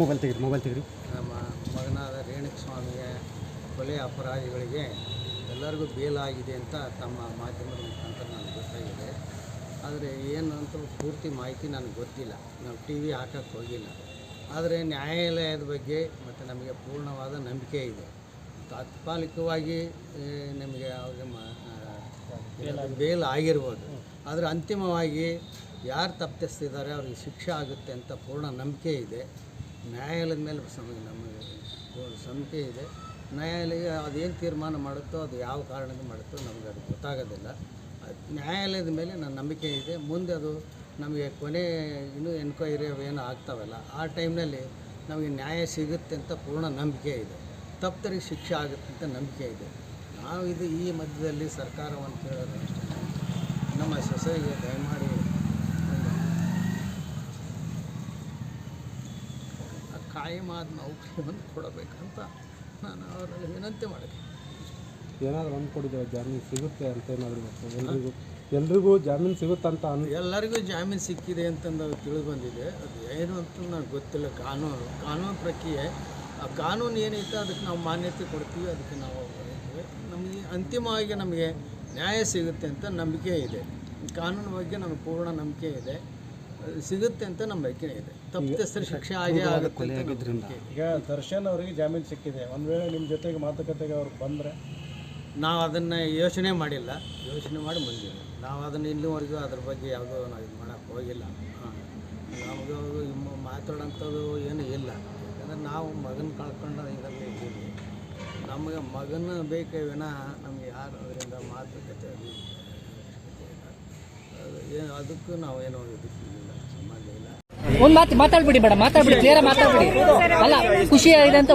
Mobile ತೆಗೀರಿ mobile ತೆಗೀರಿ. ನಮ್ಮ ಮಗನಾದ ರೇಣುಕ ಸ್ವಾಮಿಗೆ ಕೊಲೆ ಅಪರಾಧಿಗಳಿಗೆ ಎಲ್ಲರಿಗೂ ಬೇಲಾಗಿದೆ ಅಂತ ತಮ್ಮ ಮಾಧ್ಯಮದ ಮುಖಾಂತರ ನನಗೆ ಗೊತ್ತಾಗಿದೆ. ಆದರೆ ಏನು ಅಂತ ಪೂರ್ತಿ ಮಾಹಿತಿ ನನಗೆ ಗೊತ್ತಿಲ್ಲ. ನಾವು ಟಿ ವಿ ಹಾಕಕ್ಕೆ ಹೋಗಿಲ್ಲ. ಆದರೆ ನ್ಯಾಯಾಲಯದ ಬಗ್ಗೆ ಮತ್ತು ನಮಗೆ ಪೂರ್ಣವಾದ ನಂಬಿಕೆ ಇದೆ. ತಾತ್ಕಾಲಿಕವಾಗಿ ನಿಮಗೆ ಅವ್ರಿಗೆ ಬೇಲ್ ಆಗಿರ್ಬೋದು ಆದರೆ ಅಂತಿಮವಾಗಿ ಯಾರು ತಪ್ಪಿಸ್ತಿದ್ದಾರೆ, ಅವ್ರಿಗೆ ಶಿಕ್ಷೆ ಆಗುತ್ತೆ ಅಂತ ಪೂರ್ಣ ನಂಬಿಕೆ ಇದೆ. ನ್ಯಾಯಾಲಯದ ಮೇಲೆ ನಮಗೆ ನಂಬಿಕೆ ಇದೆ. ನ್ಯಾಯಾಲಯ ಅದೇನು ತೀರ್ಮಾನ ಮಾಡುತ್ತೋ, ಅದು ಯಾವ ಕಾರಣದಿಂದ ಮಾಡುತ್ತೋ ನಮಗೆ ಅದು ಗೊತ್ತಾಗೋದಿಲ್ಲ. ನ್ಯಾಯಾಲಯದ ಮೇಲೆ ನನ್ನ ನಂಬಿಕೆ ಇದೆ. ಮುಂದೆ ಅದು ನಮಗೆ ಕೊನೆ ಇನ್ನೂ ಎನ್ಕ್ವೈರಿ ಅವೇನು ಆಗ್ತಾವಲ್ಲ, ಆ ಟೈಮ್ನಲ್ಲಿ ನಮಗೆ ನ್ಯಾಯ ಸಿಗುತ್ತೆ ಅಂತ ಪೂರ್ಣ ನಂಬಿಕೆ ಇದೆ. ತಪ್ಪರಿಗೆ ಶಿಕ್ಷೆ ಆಗುತ್ತೆ ಅಂತ ನಂಬಿಕೆ ಇದೆ. ನಾವು ಇದು ಈ ಮಧ್ಯದಲ್ಲಿ ಸರ್ಕಾರವನ್ನು ಕೇಳೋದು ನಮ್ಮ ಸೊಸೆಗೆ ದಯಮಾಡಿ ಒಂದು ಆ ಕಾಯಮಾದ ನೌಕರಿಯನ್ನು ಕೊಡಬೇಕಂತ ನಾನು ಅವರಲ್ಲಿ ವಿನಂತಿ ಮಾಡಿದೆ ಏನಾದರೂ ಅಂದ್ಕೊಂಡಿದ್ದೇವೆ ಜಾಮೀನು ಸಿಗುತ್ತೆ ಅಂತ ಏನಾದರೂ ಎಲ್ರಿಗೂ ಎಲ್ರಿಗೂ ಜಾಮೀನು ಸಿಗುತ್ತೆ ಅಂತ ಅನ್ ಎಲ್ಲರಿಗೂ ಜಾಮೀನು ಸಿಕ್ಕಿದೆ ಅಂತಂದು ತಿಳಿದು ಬಂದಿದೆ ಅದು ಏನು ಅಂತ ನನಗೆ ಗೊತ್ತಿಲ್ಲ. ಕಾನೂನು ಕಾನೂನು ಪ್ರಕ್ರಿಯೆ. ಆ ಕಾನೂನು ಏನೈತೆ ಅದಕ್ಕೆ ನಾವು ಮಾನ್ಯತೆ ಕೊಡ್ತೀವಿ ಅದಕ್ಕೆ ನಾವು. ನಮಗೆ ಅಂತಿಮವಾಗಿ ನಮಗೆ ನ್ಯಾಯ ಸಿಗುತ್ತೆ ಅಂತ ನಂಬಿಕೆ ಇದೆ. ಕಾನೂನು ಬಗ್ಗೆ ನಮಗೆ ಪೂರ್ಣ ನಂಬಿಕೆ ಇದೆ. ಸಿಗುತ್ತೆ ಅಂತ ನಮ್ಮ ನಂಬಿಕೆ ಇದೆ. ತಪ್ಪಿತಸ್ಥರ ಶಿಕ್ಷೆ ಆಗೇ ಆಗುತ್ತೆ ಅಂತ ನಂಬಿಕೆ ಇದೆ. ಈಗ ದರ್ಶನ್ ಅವರಿಗೆ ಜಾಮೀನು ಸಿಕ್ಕಿದೆ. ಒಂದು ವೇಳೆ ನಿಮ್ಮ ಜೊತೆಗೆ ಮಾತುಕತೆಗೆ ಅವ್ರು ಬಂದರೆ? ನಾವು ಅದನ್ನು ಯೋಚನೆ ಮಾಡಿಲ್ಲ. ಯೋಚನೆ ಮಾಡಿ ಬಂದಿಲ್ಲ ನಾವು ಅದನ್ನು ಇಲ್ಲಿವರೆಗೂ ಅದ್ರ ಬಗ್ಗೆ ಯಾವುದೋ ನಾವು ಇದು ಮಾಡೋಕ್ಕೆ ಹೋಗಿಲ್ಲ. ಹಾಂ. ನಮಗೆ ಮಾತಾಡೋಂಥದ್ದು ಏನು ಇಲ್ಲ. ಯಾಕಂದ್ರೆ ನಾವು ಮಗನ ಕಳ್ಕೊಂಡು ಇದರಲ್ಲಿ ಇದ್ದೀವಿ. ನಮಗೆ ಮಗನ ಬೇಕೇ ವಿನಃ ನಮಗೆ ಯಾರು ಅದರಿಂದ ಮಾತುಕತೆ ಅದು ಅದು ಏನು ಅದಕ್ಕೂ ನಾವು ಏನೋ ಇದಕ್ಕೆ ಒಂದ್ ಮಾತು ಮಾತಾಡ್ಬಿಡಿ ಮೇಡಮ್ ಮಾತಾಡ್ಬಿಡಿ ಕ್ಲಿಯರ್ ಮಾತಾಡ್ಬಿಡಿ. ಅಲ್ಲ ಖುಷಿ ಆಗಿದೆ ಅಂತ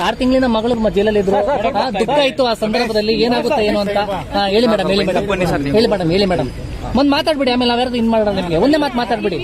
ಆರ್ ತಿಂಗಳಿಂದ ಮಗಳು ಮ- ಜೈಲಲ್ಲಿ ಇದ್ರು. ಆ, ದುಃಖ ಇತ್ತು ಆ ಸಂದರ್ಭದಲ್ಲಿ. ಏನಾಗುತ್ತೆ ಏನು ಅಂತ. ಹಾ, ಹೇಳಿ ಮೇಡಮ್ ಹೇಳಿ ಮೇಡಮ್ ಹೇಳಿ ಮೇಡಮ್ ಹೇಳಿ ಮೇಡಮ್ ಒಂದ್ ಮಾತಾಡ್ಬಿಡಿ ಆಮೇಲೆ ನಾವ್ಯಾರು ಇನ್ ಮಾಡೋಣ ನಿಮಗೆ. ಒಂದೇ ಮಾತು ಮಾತಾಡ್ಬಿಡಿ.